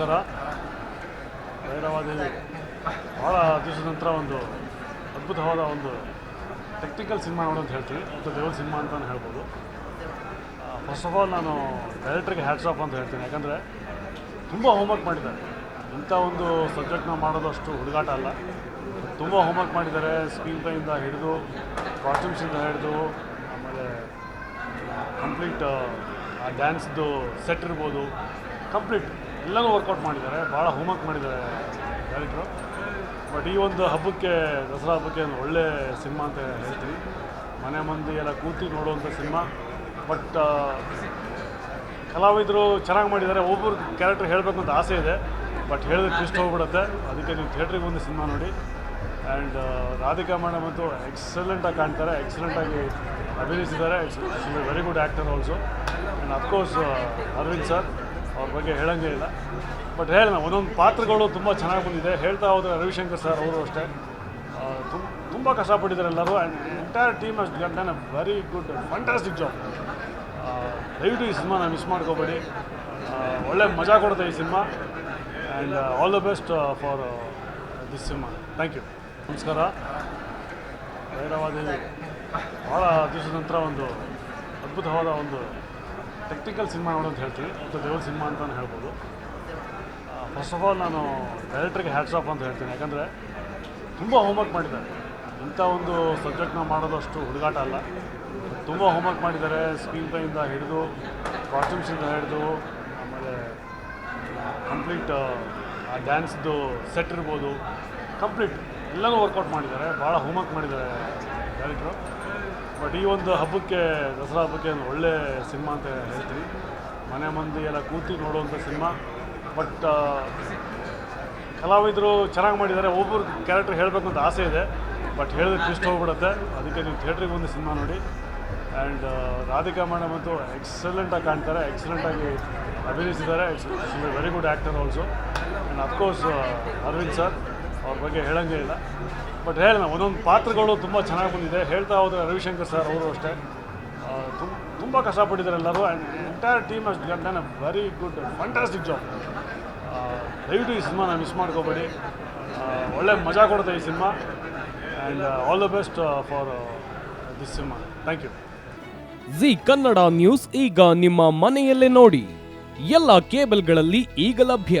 ನಮಸ್ಕಾರ ಭೈರವಾದೇವಿ ಭಾಳ ದಿವಸದ ನಂತರ ಒಂದು ಅದ್ಭುತವಾದ ಒಂದು ಟೆಕ್ನಿಕಲ್ ಸಿನಿಮಾ ನೋಡು ಅಂತ ಹೇಳ್ತೀವಿ. ಮತ್ತು ದೇವ್ರ ಸಿನಿಮಾ ಅಂತಲೇ ಹೇಳ್ಬೋದು. ಫಸ್ಟ್ ಆಫ್ ಆಲ್ ನಾನು ಡೈರೆಕ್ಟ್ರಿಗೆ ಹ್ಯಾಟ್ಸ್ ಆಫ್ ಅಂತ ಹೇಳ್ತೀನಿ. ಯಾಕಂದರೆ ತುಂಬ ಹೋಮ್ವರ್ಕ್ ಮಾಡಿದ್ದಾರೆ. ಇಂಥ ಒಂದು ಸಬ್ಜೆಕ್ಟ್ನ ಮಾಡೋದು ಅಷ್ಟು ಹುಡುಗಾಟ ಅಲ್ಲ. ತುಂಬ ಹೋಮ್ವರ್ಕ್ ಮಾಡಿದ್ದಾರೆ. ಸ್ಕ್ರೀನ್ ಪ್ಲೇಯಿಂದ ಹಿಡಿದು ಕಾಸ್ಟ್ಯೂಮ್ಸಿಂದ ಹಿಡಿದು, ಆಮೇಲೆ ಕಂಪ್ಲೀಟ್ ಆ ಡ್ಯಾನ್ಸ್ದು ಸೆಟ್ ಇರ್ಬೋದು. ಕಂಪ್ಲೀಟ್ ಎಲ್ಲನೂ ವರ್ಕೌಟ್ ಮಾಡಿದ್ದಾರೆ ಭಾಳ ಹೋಮ್ವರ್ಕ್ ಮಾಡಿದ್ದಾರೆ ಡೈರೆಕ್ಟ್ರು ಬಟ್ ಈ ಒಂದು ಹಬ್ಬಕ್ಕೆ, ದಸರಾ ಹಬ್ಬಕ್ಕೆ ಒಂದು ಒಳ್ಳೆ ಸಿನಿಮಾ ಅಂತ ಹೇಳ್ತೀನಿ. ಮನೆ ಮಂದಿ ಎಲ್ಲ ಕೂತು ನೋಡುವಂಥ ಸಿನಿಮಾ. ಬಟ್ ಕಲಾವಿದರು ಚೆನ್ನಾಗಿ ಮಾಡಿದ್ದಾರೆ. ಒಬ್ಬರು ಕ್ಯಾರೆಕ್ಟರ್ ಹೇಳಬೇಕು ಅಂತ ಆಸೆ ಇದೆ. ಬಟ್ ಹೇಳಿದ್ರೆ ಟ್ವಿಸ್ಟ್ ಹೋಗ್ಬಿಡುತ್ತೆ. ಅದಕ್ಕೆ ನೀವು ಥಿಯೇಟ್ರಿಗೆ ಬಂದು ಸಿನಿಮಾ ನೋಡಿ. ಆ್ಯಂಡ್ ರಾಧಿಕಾ ಮೇಡಮ್ ಅಂತೂ ಎಕ್ಸಲೆಂಟಾಗಿ ಕಾಣ್ತಾರೆ. ಎಕ್ಸಲೆಂಟಾಗಿ ಅಭಿನಯಿಸಿದ್ದಾರೆ. Very good actor also and of course Arvind sir ಅವ್ರ ಬಗ್ಗೆ ಹೇಳೋಂಗೇ ಇಲ್ಲ. ಬಟ್ ಹೇಳೋಣ ಒಂದೊಂದು ಪಾತ್ರಗಳು ತುಂಬ ಚೆನ್ನಾಗಿ ಬಂದಿದೆ. ಹೇಳ್ತಾ ಹೋದರೆ ರವಿಶಂಕರ್ ಸರ್ ಅವರು ಅಷ್ಟೇ. ತುಂಬ ತುಂಬ ಕಷ್ಟಪಟ್ಟಿದ್ದಾರೆ ಎಲ್ಲರೂ ಆ್ಯಂಡ್ ಎಂಟೈರ್ ಟೀಮ್ ಅಷ್ಟು done very good fantastic job ದಯವಿಟ್ಟು ಈ ಸಿನಿಮಾನ ಮಿಸ್ ಮಾಡ್ಕೋಬೇಡಿ. ಒಳ್ಳೆ ಮಜಾ ಕೊಡುತ್ತೆ ಈ cinema. And all the best for this cinema. Thank you ನಮಸ್ಕಾರ. ಭೈರವಾದೇವಿ ಭಾಳ ದಿವಸದ ನಂತರ ಒಂದು ಅದ್ಭುತವಾದ ಒಂದು ಟೆಕ್ನಿಕಲ್ ಸಿನಿಮಾ ನೋಡು ಅಂತ ಹೇಳ್ತೀನಿ ಮತ್ತು ದೇವ್ರ ಸಿನಿಮಾ ಅಂತಲೂ ಹೇಳ್ಬೋದು. ಫಸ್ಟ್ ಆಫ್ ಆಲ್ ನಾನು ಡೈರೆಕ್ಟ್ರಿಗೆ ಹ್ಯಾಟ್ಸ್ ಆಫ್ ಅಂತ ಹೇಳ್ತೀನಿ. ಯಾಕಂದರೆ ತುಂಬ ಹೋಮ್ವರ್ಕ್ ಮಾಡಿದ್ದಾರೆ. ಇಂಥ ಒಂದು ಸಬ್ಜೆಕ್ಟ್ನ ಮಾಡೋದಷ್ಟು ಹುಡುಗಾಟ ಅಲ್ಲ. ತುಂಬ ಹೋಮ್ವರ್ಕ್ ಮಾಡಿದ್ದಾರೆ. ಸ್ಕ್ರೀನ್ ಪ್ಲೇಯಿಂದ ಹಿಡಿದು ಕಾಸ್ಟ್ಯೂಮ್ಸಿಂದ ಹಿಡಿದು, ಆಮೇಲೆ ಕಂಪ್ಲೀಟ್ ಆ ಡ್ಯಾನ್ಸ್ದು ಸೆಟ್ ಇರ್ಬೋದು. ಕಂಪ್ಲೀಟ್ ಎಲ್ಲನೂ ವರ್ಕೌಟ್ ಮಾಡಿದ್ದಾರೆ. ಭಾಳ ಹೋಮ್ವರ್ಕ್ ಮಾಡಿದ್ದಾರೆ ಡೈರೆಕ್ಟ್ರು ಬಟ್ ಈ ಒಂದು ಹಬ್ಬಕ್ಕೆ, ದಸರಾ ಹಬ್ಬಕ್ಕೆ ಒಂದು ಒಳ್ಳೆ ಸಿನಿಮಾ ಅಂತ ಹೇಳ್ತೀನಿ ಮನೆ ಮಂದಿ ಎಲ್ಲ ಕೂತಿ ನೋಡುವಂಥ ಸಿನಿಮಾ. ಬಟ್ ಕಲಾವಿದರು ಚೆನ್ನಾಗಿ ಮಾಡಿದ್ದಾರೆ. ಒಬ್ಬರು ಕ್ಯಾರೆಕ್ಟರ್ ಹೇಳಬೇಕಂತ ಆಸೆ ಇದೆ. ಬಟ್ ಹೇಳಿದ್ರೆ ಟ್ವಿಸ್ಟ್ ಹೋಗ್ಬಿಡುತ್ತೆ. ಅದಕ್ಕೆ ನೀವು ಥಿಯೇಟ್ರಿಗೆ ಬಂದು ಸಿನಿಮಾ ನೋಡಿ. ಆ್ಯಂಡ್ ರಾಧಿಕಾ ಮೇಡಮ್ ಅಂತೂ ಎಕ್ಸಲೆಂಟಾಗಿ ಕಾಣ್ತಾರೆ. ಎಕ್ಸಲೆಂಟಾಗಿ ಅಭಿನಯಿಸಿದ್ದಾರೆ. Very good actor also and of course Arvind sir ಅವ್ರ ಬಗ್ಗೆ ಹೇಳೋಂಗೇ ಇಲ್ಲ. ಬಟ್ ಹೇಳೋಣ ಒಂದೊಂದು ಪಾತ್ರಗಳು ತುಂಬ ಚೆನ್ನಾಗಿ ಬಂದಿದೆ. ಹೇಳ್ತಾ ಹೋದರೆ ರವಿಶಂಕರ್ ಸರ್ ಅವರು ಅಷ್ಟೇ. ತುಂಬ ತುಂಬ ಕಷ್ಟಪಟ್ಟಿದ್ದಾರೆ ಎಲ್ಲರೂ ಆ್ಯಂಡ್ ಎಂಟೈರ್ ಟೀಮ್ ಅಷ್ಟು done uh very good fantastic job ದಯವಿಟ್ಟು ಈ ಸಿನಿಮಾನ ಮಿಸ್ ಮಾಡ್ಕೋಬೇಡಿ. ಒಳ್ಳೆ ಮಜಾ ಕೊಡುತ್ತೆ ಈ cinema. And all the best for this cinema. Thank you Zee Kannada news ಈಗ ನಿಮ್ಮ ಮನೆಯಲ್ಲೇ ನೋಡಿ. ಎಲ್ಲ ಕೇಬಲ್ಗಳಲ್ಲಿ ಈಗ ಲಭ್ಯ.